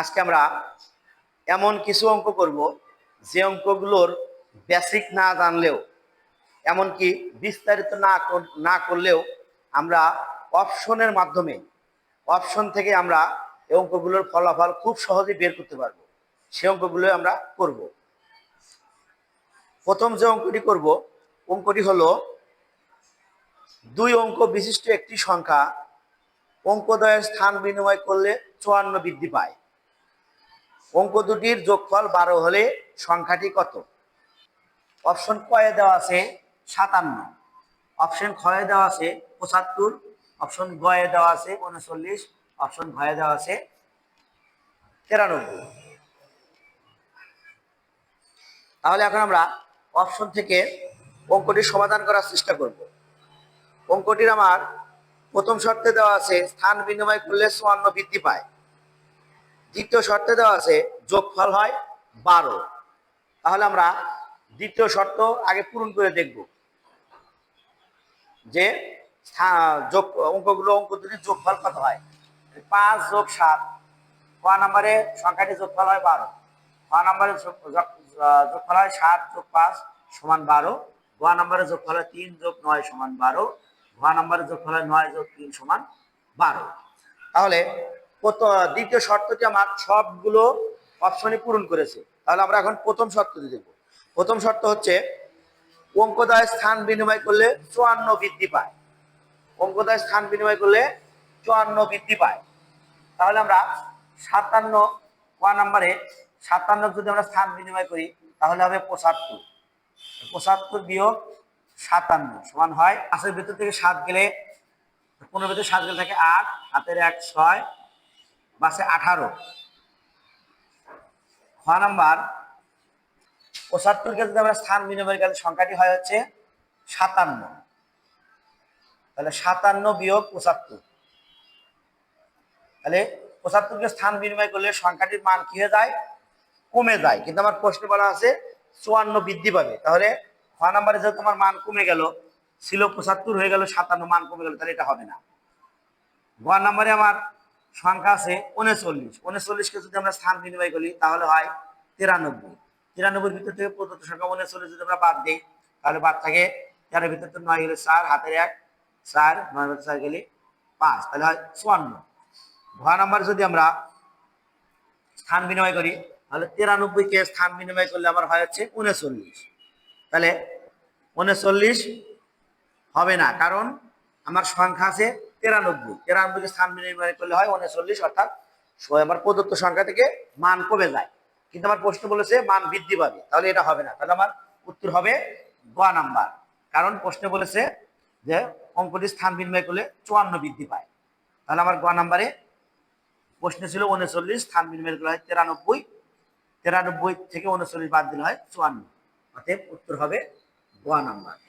আজকে আমরা এমন কিছু অঙ্ক করব যে অঙ্কগুলোর বেসিক না জানলেও, এমনকি বিস্তারিত না না করলেও আমরা অপশনের মাধ্যমে, অপশন থেকে আমরা এই অঙ্কগুলোর ফলাফল খুব সহজে বের করতে পারব। সে অঙ্কগুলো আমরা করব। প্রথম যে অঙ্কটি করব, অঙ্কটি হলো দুই অঙ্ক বিশিষ্ট একটি সংখ্যা অঙ্কদয়ের স্থান বিনিময় করলে চুয়ান্ন বৃদ্ধি পায়। অঙ্ক দুটির যোগফল বারো হলে সংখ্যাটি কত? অপশন কয়ে দেওয়া আছে সাতান্ন। অপশন খয়ে দেওয়া আছে পঁচাত্তর। অপশন গয়ে দেওয়া আছে উনচল্লিশ। অপশন ঘয়ে দেওয়া আছে তিরানব্বই। তাহলে এখন আমরা অপশন থেকে অঙ্কটি সমাধান করার চেষ্টা করব। অঙ্কটির আমার প্রথম শর্তে দেওয়া আছে স্থান বিনিময় করলে চুয়ান্ন বৃদ্ধি পায়। দ্বিতীয় শর্তে দেওয়া আছে, যোগফল হয় বারো। তাহলে আমরা দ্বিতীয় শর্ত আগে পূরণ করে দেখব যে যোগ, অঙ্কগুলো, অঙ্ক দুটি যোগফল কত হয়? পাঁচ যোগ সাত। ক নম্বরে সংখ্যাটি যোগফল হয় বারো। ক নম্বরে যোগফল হয় সাত যোগ পাঁচ সমান বারো। গ নম্বরে যোগফল হয় তিন যোগ নয় সমান বারো। ঘ নম্বরে যোগফল হয় নয় যোগ তিন সমান বারো। তাহলে দ্বিতীয় শর্তটি আমার সবগুলো অপশনে পূরণ করেছে। তাহলে আমরা এখন প্রথম শর্তটি দেখব। প্রথম শর্ত হচ্ছে, অঙ্কদায় স্থান বিনিময় করলে চুয়ান্ন বৃদ্ধি পায়। অঙ্কদায় স্থান বিনিময় করলে চুয়ান্ন বৃদ্ধি পায়। তাহলে আমরা সাতান্ন, ক নাম্বারে সাতান্ন যদি আমরা স্থান বিনিময় করি, তাহলে হবে পঁচাত্তর। পঁচাত্তর বিয়োগ সাতান্ন সমান হয় পাঁচের ভিতর থেকে সাত গেলে, পনেরো ভিতরে সাত গেলে থাকে আট, হাতের এক ছয় বাসে আঠারো। খ নাম্বার পঁচাত্তরকে যদি আমরা স্থান বিনিময় করি সংখ্যাটি হয় হচ্ছে সাতান্ন। তাহলে সাতান্ন বিয়োগ পঁচাত্তর তাহলে পঁচাত্তরকে স্থান বিনিময় করলে সংখ্যাটির মান কি হয়ে যায়? কমে যায়। কিন্তু আমার প্রশ্ন বলা আছে, চুয়ান্ন বৃদ্ধি পাবে। তাহলে খ নাম্বারে যেহেতু তোমার মান কমে গেল, ছিল পঁচাত্তর হয়ে গেল, সাতান্ন মান কমে গেল, তাহলে এটা হবে না। গ নাম্বারে আমার সংখ্যা আছে উনচল্লিশ। উনচল্লিশকে যদি আমরা স্থান বিনিময় করি, তাহলে হয় তিরানব্বই। তিরানব্বইয়ের ভিতর থেকে প্রদত্ত সংখ্যা উনচল্লিশ যদি আমরা বাদ দিই, তাহলে বাদ থাকে তেরো, ভিতর থেকে নয় গেলে চার, হাতের এক, চার, নয় চার গেলে পাঁচ, তাহলে হয় চুয়ান্ন। ঘ নাম্বার যদি আমরা স্থান বিনিময় করি, তাহলে তিরানব্বই কে স্থান বিনিময় করলে আমার হয় হচ্ছে উনচল্লিশ। তাহলে উনচল্লিশ হবে না, কারণ আমার সংখ্যা আছে তিরানব্বই। তিরানব্বইকে স্থান বিনিময় করলে হয় উনচল্লিশ, অর্থাৎ আমার প্রদত্ত সংখ্যা থেকে মান কমে যায়। কিন্তু আমার প্রশ্ন বলেছে মান বৃদ্ধি পাবে, তাহলে এটা হবে না। তাহলে আমার উত্তর হবে গ নাম্বার। কারণ প্রশ্নে বলেছে যে অঙ্কটি স্থান বিনিময় করলে চুয়ান্ন বৃদ্ধি পায়। তাহলে আমার গ নাম্বারে প্রশ্ন ছিল উনচল্লিশ, স্থান বিনিময় করলে হয় তিরানব্বই। তিরানব্বই থেকে উনচল্লিশ বাদ দিলে হয় চুয়ান্ন। অতএব উত্তর হবে গ নাম্বার।